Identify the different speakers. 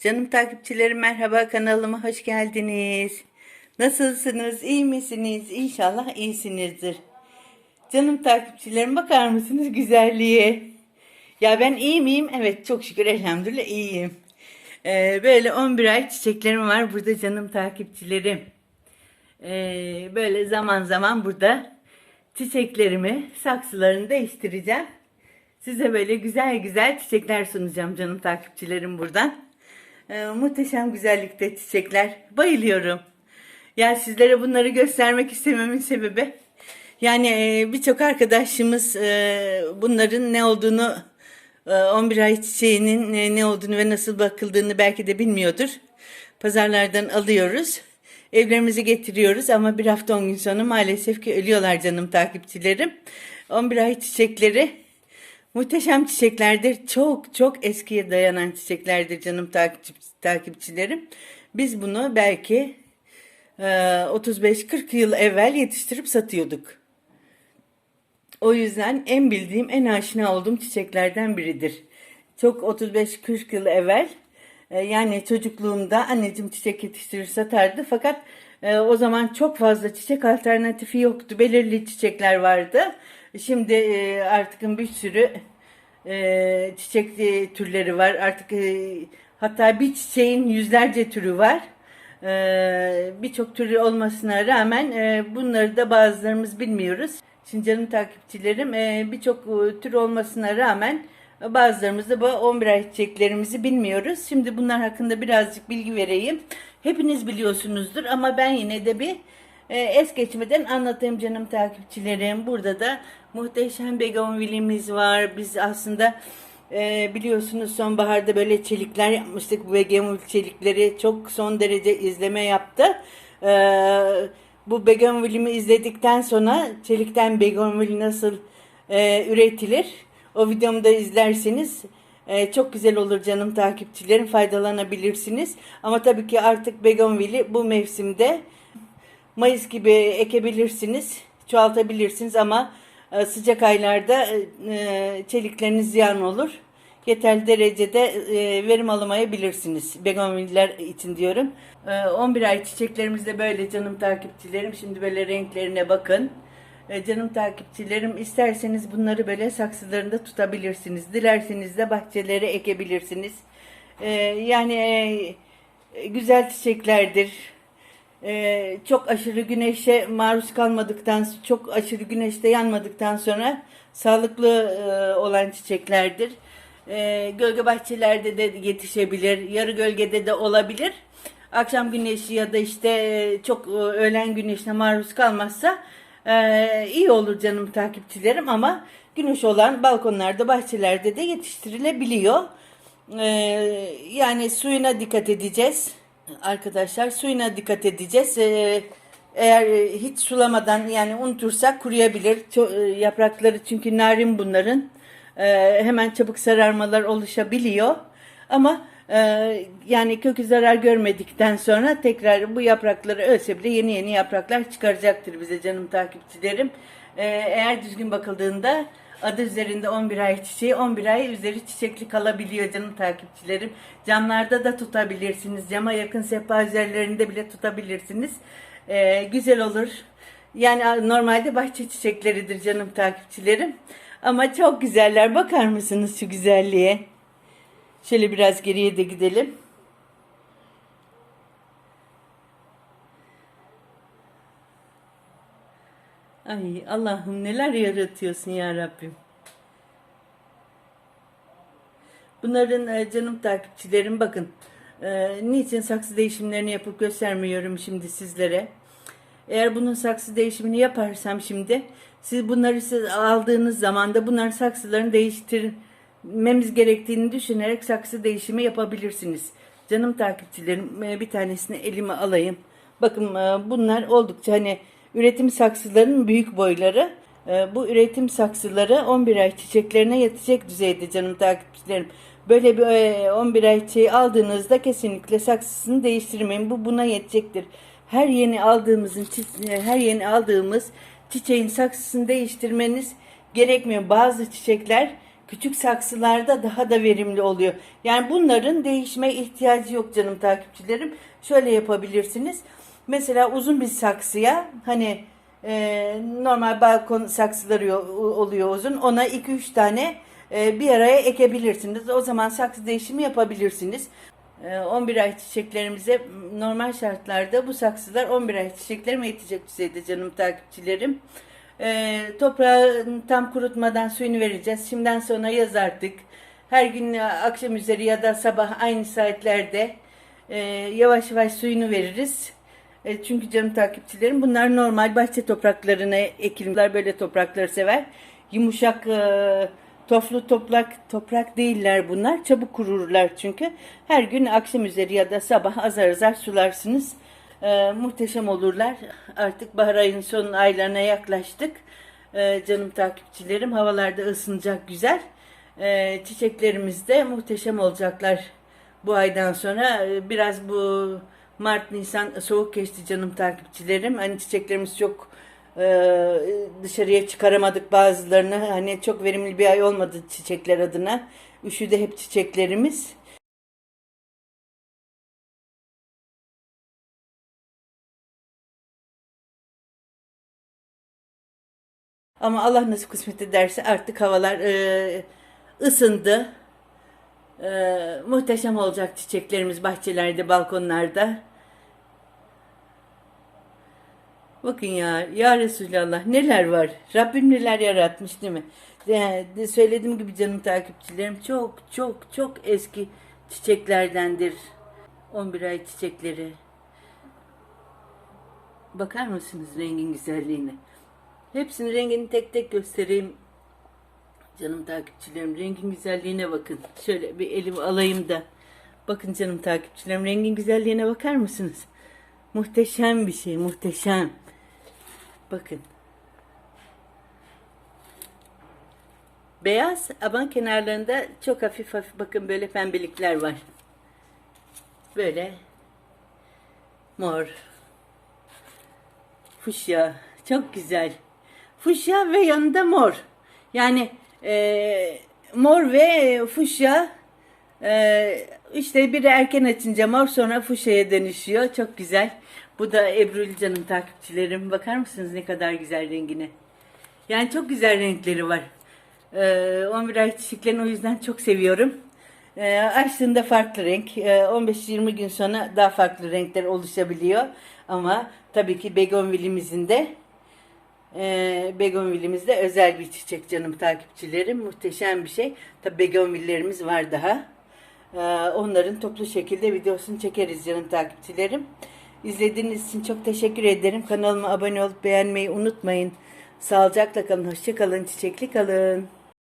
Speaker 1: Canım takipçilerim merhaba kanalıma hoş geldiniz. Nasılsınız? iyi misiniz? İnşallah iyisinizdir. Canım takipçilerim bakar mısınız güzelliğe? Ya ben iyi miyim? Evet çok şükür elhamdülillah iyiyim. Ee, böyle 11 ay çiçeklerim var burada canım takipçilerim. Ee, böyle zaman zaman burada çiçeklerimi, saksılarını değiştireceğim. Size böyle güzel güzel çiçekler sunacağım canım takipçilerim buradan. Ee, muhteşem güzellikte çiçekler. Bayılıyorum. Yani sizlere bunları göstermek istememin sebebi yani e, birçok arkadaşımız e, bunların ne olduğunu e, 11 ay çiçeğinin e, ne olduğunu ve nasıl bakıldığını belki de bilmiyordur. Pazarlardan alıyoruz. Evlerimize getiriyoruz ama bir hafta 10 gün sonra maalesef ki ölüyorlar canım takipçilerim. 11 ay çiçekleri muhteşem çiçeklerdir. Çok çok eskiye dayanan çiçeklerdir canım takip, takipçilerim. Biz bunu belki e, 35-40 yıl evvel yetiştirip satıyorduk. O yüzden en bildiğim, en aşina olduğum çiçeklerden biridir. Çok 35-40 yıl evvel e, yani çocukluğumda anneciğim çiçek yetiştirir satardı. Fakat e, o zaman çok fazla çiçek alternatifi yoktu. Belirli çiçekler vardı. Şimdi e, artık bir sürü e, çiçek e, türleri var. Artık e, hatta bir çiçeğin yüzlerce türü var. Ee, birçok türü olmasına rağmen e, bunları da bazılarımız bilmiyoruz. Şimdi canım takipçilerim e, birçok e, tür olmasına rağmen e, bazılarımız da bu 11 ay çiçeklerimizi bilmiyoruz. Şimdi bunlar hakkında birazcık bilgi vereyim. Hepiniz biliyorsunuzdur ama ben yine de bir e, es geçmeden anlatayım canım takipçilerim. Burada da muhteşem begonvilimiz var. Biz aslında ee, biliyorsunuz sonbaharda böyle çelikler yapmıştık. Bu Begemul çelikleri çok son derece izleme yaptı. Ee, bu Begonvil'imi izledikten sonra çelikten Begonvil nasıl e, üretilir? O videomu da izlerseniz e, çok güzel olur canım takipçilerim faydalanabilirsiniz. Ama tabii ki artık Begonvil'i bu mevsimde Mayıs gibi ekebilirsiniz, çoğaltabilirsiniz ama e, sıcak aylarda e, çelikleriniz ziyan olur. Yeterli derecede e, verim alamayabilirsiniz. Begonviller için diyorum. 11 ay çiçeklerimiz de böyle canım takipçilerim. Şimdi böyle renklerine bakın. Canım takipçilerim isterseniz bunları böyle saksılarında tutabilirsiniz. Dilerseniz de bahçelere ekebilirsiniz. Yani güzel çiçeklerdir e, çok aşırı güneşe maruz kalmadıktan, çok aşırı güneşte yanmadıktan sonra sağlıklı e, olan çiçeklerdir. E, gölge bahçelerde de yetişebilir, yarı gölgede de olabilir. Akşam güneşi ya da işte e, çok e, öğlen güneşine maruz kalmazsa iyi olur canım takipçilerim ama güneş olan balkonlarda, bahçelerde de yetiştirilebiliyor. E, yani suyuna dikkat edeceğiz arkadaşlar suyuna dikkat edeceğiz. Ee, eğer hiç sulamadan yani unutursak kuruyabilir. Çok, e, yaprakları çünkü narin bunların. Ee, hemen çabuk sararmalar oluşabiliyor. Ama e, yani kökü zarar görmedikten sonra tekrar bu yaprakları ölse bile yeni yeni yapraklar çıkaracaktır bize canım takipçilerim. Ee, eğer düzgün bakıldığında Adı üzerinde 11 ay çiçeği 11 ay üzeri çiçekli kalabiliyor canım takipçilerim. Camlarda da tutabilirsiniz. Cama yakın sehpa üzerlerinde bile tutabilirsiniz. Ee, güzel olur. Yani normalde bahçe çiçekleridir canım takipçilerim. Ama çok güzeller. Bakar mısınız şu güzelliğe? Şöyle biraz geriye de gidelim. Ay Allah'ım neler yaratıyorsun ya Rabbim. Bunların e, canım takipçilerim bakın. E, niçin saksı değişimlerini yapıp göstermiyorum şimdi sizlere. Eğer bunun saksı değişimini yaparsam şimdi siz bunları siz aldığınız zaman da bunların saksılarını değiştirmemiz gerektiğini düşünerek saksı değişimi yapabilirsiniz. Canım takipçilerim e, bir tanesini elime alayım. Bakın bunlar oldukça hani Üretim saksılarının büyük boyları. Ee, bu üretim saksıları 11 ay çiçeklerine yetecek düzeyde canım takipçilerim. Böyle bir 11 e, ay çiçeği aldığınızda kesinlikle saksısını değiştirmeyin. Bu buna yetecektir. Her yeni aldığımızın e, her yeni aldığımız çiçeğin saksısını değiştirmeniz gerekmiyor. Bazı çiçekler küçük saksılarda daha da verimli oluyor. Yani bunların değişme ihtiyacı yok canım takipçilerim. Şöyle yapabilirsiniz. Mesela uzun bir saksıya hani e, normal balkon saksıları yo- oluyor uzun. Ona 2-3 tane e, bir araya ekebilirsiniz. O zaman saksı değişimi yapabilirsiniz. E, 11 ay çiçeklerimize normal şartlarda bu saksılar 11 ay çiçeklerime yetecek düzeyde canım takipçilerim. E, toprağı tam kurutmadan suyunu vereceğiz. Şimdiden sonra yaz artık. Her gün e, akşam üzeri ya da sabah aynı saatlerde e, yavaş yavaş suyunu veririz. E, çünkü canım takipçilerim bunlar normal bahçe topraklarına ekilimler böyle toprakları sever. Yumuşak e, toflu toprak toprak değiller bunlar. Çabuk kururlar çünkü. Her gün akşam üzeri ya da sabah azar azar sularsınız. E, muhteşem olurlar. Artık bahar ayının son aylarına yaklaştık. E, canım takipçilerim havalarda ısınacak güzel. E, çiçeklerimiz de muhteşem olacaklar bu aydan sonra. E, biraz bu Mart, Nisan soğuk geçti canım takipçilerim. Hani çiçeklerimiz çok e, dışarıya çıkaramadık bazılarını. Hani çok verimli bir ay olmadı çiçekler adına. Üşüdü hep çiçeklerimiz. Ama Allah nasip kısmet ederse artık havalar e, ısındı. E, muhteşem olacak çiçeklerimiz bahçelerde, balkonlarda. Bakın ya, ya Resulallah neler var. Rabbim neler yaratmış değil mi? De, de söylediğim gibi canım takipçilerim çok çok çok eski çiçeklerdendir. 11 ay çiçekleri. Bakar mısınız rengin güzelliğine? Hepsinin rengini tek tek göstereyim. Canım takipçilerim rengin güzelliğine bakın. Şöyle bir elim alayım da. Bakın canım takipçilerim rengin güzelliğine bakar mısınız? Muhteşem bir şey muhteşem. Bakın. Beyaz ama kenarlarında çok hafif hafif bakın böyle pembelikler var. Böyle mor. Fuşya. Çok güzel. Fuşya ve yanında mor. Yani e, mor ve fuşya e, işte biri erken açınca mor sonra fuşyaya dönüşüyor. Çok güzel. Bu da Ebru Can'ın takipçilerim. Bakar mısınız ne kadar güzel rengine? Yani çok güzel renkleri var. Ee, 11 ay çiçeklerini o yüzden çok seviyorum. Ee, açtığında farklı renk. Ee, 15-20 gün sonra daha farklı renkler oluşabiliyor. Ama tabii ki begonvilimizin de e, begonvilimizde özel bir çiçek canım takipçilerim. Muhteşem bir şey. Tabii begonvillerimiz var daha. Ee, onların toplu şekilde videosunu çekeriz canım takipçilerim. İzlediğiniz için çok teşekkür ederim. Kanalıma abone olup beğenmeyi unutmayın. Sağlıcakla kalın, hoşça kalın, çiçekli kalın.